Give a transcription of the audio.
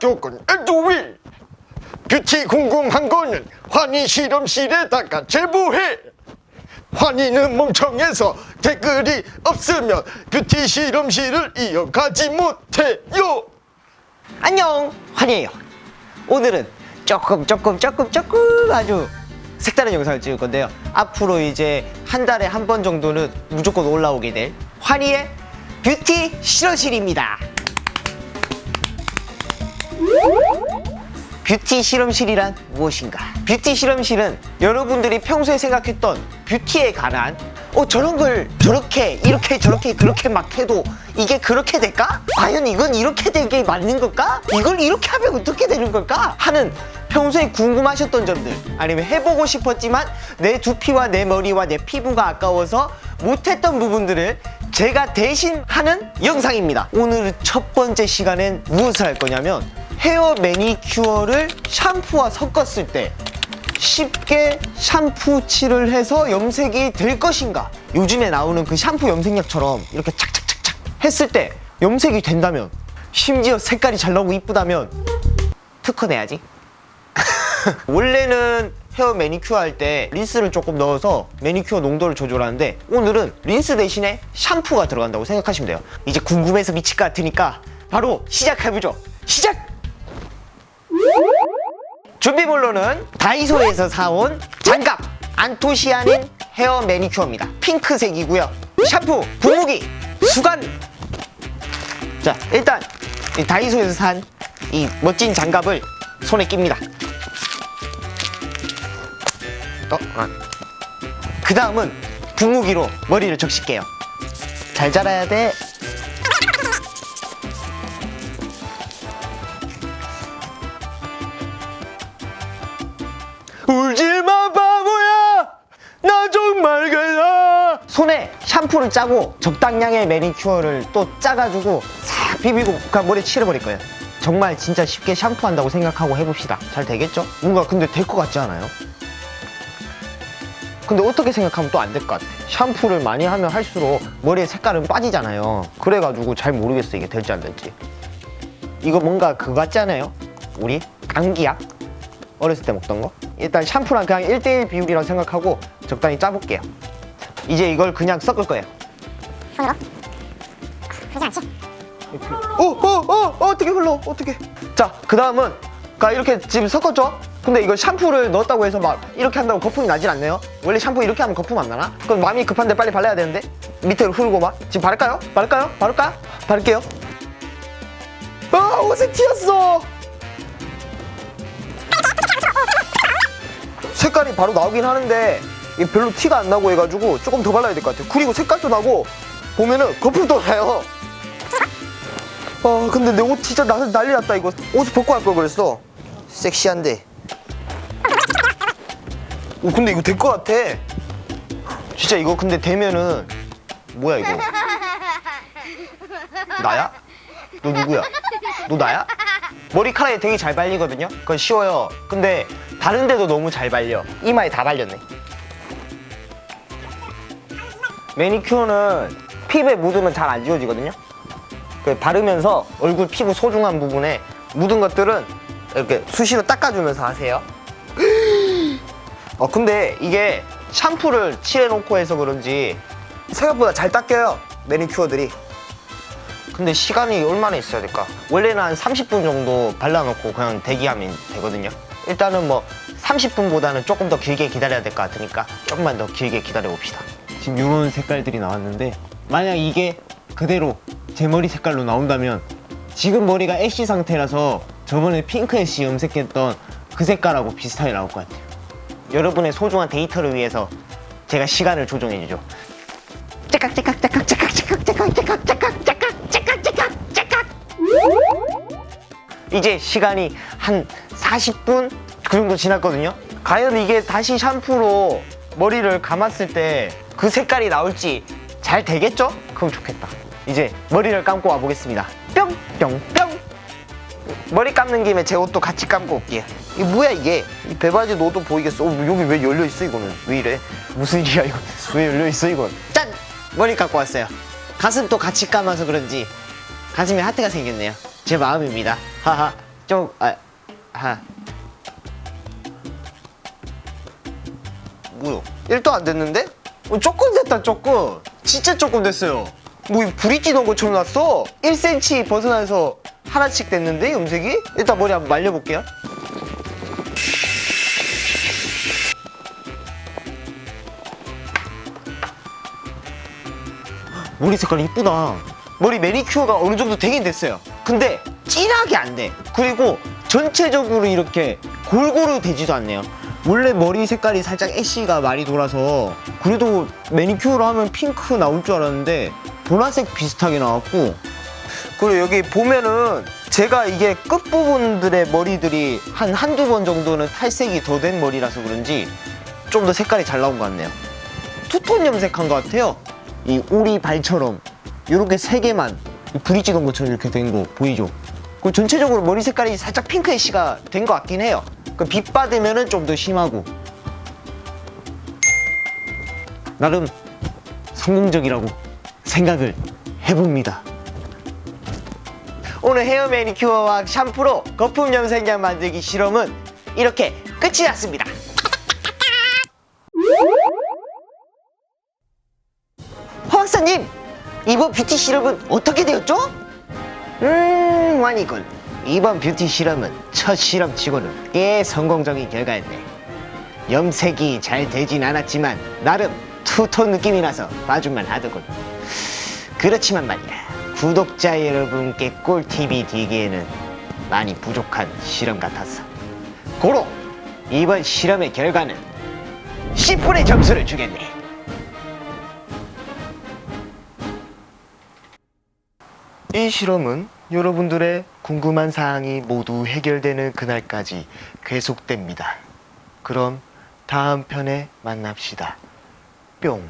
합격은 에드윌 뷰티 궁금한 거는 환희 실험실에다가 제보해. 환희는 멍청해서 댓글이 없으면 뷰티 실험실을 이어가지 못해요. 안녕 환희예요 오늘은 조금 조금 조금 조금 아주 색다른 영상을 찍을 건데요. 앞으로 이제 한 달에 한 번 정도는 무조건 올라오게 될 환희의 뷰티 실험실입니다 뷰티 실험실이란 무엇인가? 뷰티 실험실은 여러분들이 평소에 생각했던 뷰티에 관한 어 저런 걸 저렇게 이렇게 저렇게 그렇게 막 해도 이게 그렇게 될까? 과연 이건 이렇게 되게 맞는 걸까? 이걸 이렇게 하면 어떻게 되는 걸까? 하는 평소에 궁금하셨던 점들 아니면 해보고 싶었지만 내 두피와 내 머리와 내 피부가 아까워서 못했던 부분들을 제가 대신 하는 영상입니다 오늘 첫 번째 시간엔 무엇을 할 거냐면 헤어 매니큐어를 샴푸와 섞었을 때 쉽게 샴푸 칠을 해서 염색이 될 것인가? 요즘에 나오는 그 샴푸 염색약처럼 이렇게 착착착착 했을 때 염색이 된다면 심지어 색깔이 잘 나오고 이쁘다면 특허 내야지. 원래는 헤어 매니큐어 할 때 린스를 조금 넣어서 매니큐어 농도를 조절하는데 오늘은 린스 대신에 샴푸가 들어간다고 생각하시면 돼요. 이제 궁금해서 미칠 것 같으니까 바로 시작해보죠. 시작! 준비물로는 다이소에서 사온 장갑 안토시아닌 헤어 매니큐어입니다. 핑크색이고요. 샴푸, 분무기, 수건. 자 일단 이 다이소에서 산 이 멋진 장갑을 손에 낍니다. 어, 아. 그 다음은 분무기로 머리를 적실게요. 잘 자라야 돼 괜찮아 손에 샴푸를 짜고 적당량의 매니큐어를 또 짜가지고 싹 비비고 그냥 머리에 칠해버릴 거예요 정말 진짜 쉽게 샴푸한다고 생각하고 해봅시다 잘 되겠죠? 뭔가 근데 될 것 같지 않아요? 근데 어떻게 생각하면 또 안 될 것 같아 샴푸를 많이 하면 할수록 머리에 색깔은 빠지잖아요 그래가지고 잘 모르겠어 이게 될지 안 될지 이거 뭔가 그거 같지 않아요? 우리 감기약? 어렸을 때 먹던 거 일단 샴푸랑 그냥 1대1 비율이라고 생각하고 적당히 짜볼게요 이제 이걸 그냥 섞을 거예요 손으로? 그러지 않지? 어, 어, 어, 어, 어떻게 흘러? 어떻게? 자, 그 다음은 가 이렇게 지금 섞었죠? 근데 이걸 샴푸를 넣었다고 해서 막 이렇게 한다고 거품이 나질 않네요. 원래 샴푸 이렇게 하면 거품 안 나나? 그럼 마음이 급한데 빨리 발라야 되는데 밑으로 흐르고 막 지금 바를까요? 바를까요? 바를까? 바를게요. 아, 옷에 튀었어. 색깔이 바로 나오긴 하는데 이게 별로 티가 안 나고 해가지고 조금 더 발라야 될 것 같아요. 그리고 색깔도 나고 보면은 거품도 나요. 아 근데 내 옷 진짜 나 난리 났다 이거 옷을 벗고 할 걸 그랬어 섹시한데 오 근데 이거 될 것 같아 진짜 이거 근데 되면은 뭐야 이거 나야? 너 누구야? 너 나야? 머리카락이 되게 잘 발리거든요 그건 쉬워요 근데 다른 데도 너무 잘 발려 이마에 다 발렸네 매니큐어는 피부에 묻으면 잘 안 지워지거든요 그 바르면서 얼굴 피부 소중한 부분에 묻은 것들은 이렇게 수시로 닦아주면서 하세요. 어 근데 이게 샴푸를 칠해놓고 해서 그런지 생각보다 잘 닦여요 매니큐어들이. 근데 시간이 얼마나 있어야 될까? 원래는 한 30분 정도 발라놓고 그냥 대기하면 되거든요. 일단은 뭐 30분보다는 조금 더 길게 기다려야 될 것 같으니까 조금만 더 길게 기다려 봅시다. 지금 이런 색깔들이 나왔는데 만약 이게 그대로 제 머리 색깔로 나온다면 지금 머리가 애쉬 상태라서 저번에 핑크 애쉬 염색했던 그 색깔하고 비슷하게 나올 것 같아요. 여러분의 소중한 데이터를 위해서 제가 시간을 조정해 주죠. 째깍 째깍 째깍 째깍 째깍 째깍 째깍 째깍 째깍 째깍 째깍 째깍 이제 시간이 한 40분 그 정도 지났거든요. 과연 이게 다시 샴푸로 머리를 감았을 때 그 색깔이 나올지 잘 되겠죠? 그럼 좋겠다. 이제 머리를 감고 와보겠습니다. 뿅! 뿅! 뿅! 머리 감는 김에 제 옷도 같이 감고 올게요. 이게 뭐야 이게? 이 배바지 너도 보이겠어? 어, 여기 왜 열려 있어 이거는? 왜 이래? 무슨 일이야 이거? 왜 열려 있어 이건? 짠! 머리 감고 왔어요. 가슴도 같이 감아서 그런지 가슴에 하트가 생겼네요. 제 마음입니다. 하하. 좀, 아, 하. 뭐요? 1도 안 됐는데? 어, 조금 됐다, 조금. 진짜 조금 됐어요. 뭐, 이 불이 찌는 것처럼 났어? 1cm 벗어나서 하나씩 됐는데, 염색이? 일단 머리 한번 말려볼게요. 머리 색깔 이쁘다. 머리 매니큐어가 어느 정도 되긴 됐어요. 근데 진하게 안 돼. 그리고 전체적으로 이렇게 골고루 되지도 않네요. 원래 머리 색깔이 살짝 애쉬가 많이 돌아서 그래도 매니큐어로 하면 핑크 나올 줄 알았는데 보라색 비슷하게 나왔고 그리고 여기 보면은 제가 이게 끝부분들의 머리들이 한 한두 번 정도는 탈색이 더 된 머리라서 그런지 좀 더 색깔이 잘 나온 것 같네요. 투톤 염색한 것 같아요. 이 오리 발처럼 이렇게 세 개만 불이 찍은 것처럼 이렇게 된 거 보이죠? 그 전체적으로 머리 색깔이 살짝 핑크 애쉬가 된 것 같긴 해요. 그빛 받으면은 좀 더 심하고 나름 성공적이라고 생각을 해봅니다. 오늘 헤어 매니큐어와 샴푸로 거품 염색약 만들기 실험은 이렇게 끝이 났습니다. 허 박사님 이번 뷰티 실험은 어떻게 되었죠? 음 완이군 이번 뷰티 실험은 첫 실험 치고는 꽤 성공적인 결과였네. 염색이 잘 되진 않았지만 나름 투톤 느낌이 나서 봐줄만 하더군. 그렇지만 말이야 구독자 여러분께 꿀팁이 되기에는 많이 부족한 실험 같았어. 고로 이번 실험의 결과는 10분의 점수를 주겠네. 이 실험은 여러분들의 궁금한 사항이 모두 해결되는 그날까지 계속됩니다. 그럼 다음 편에 만납시다. 뿅.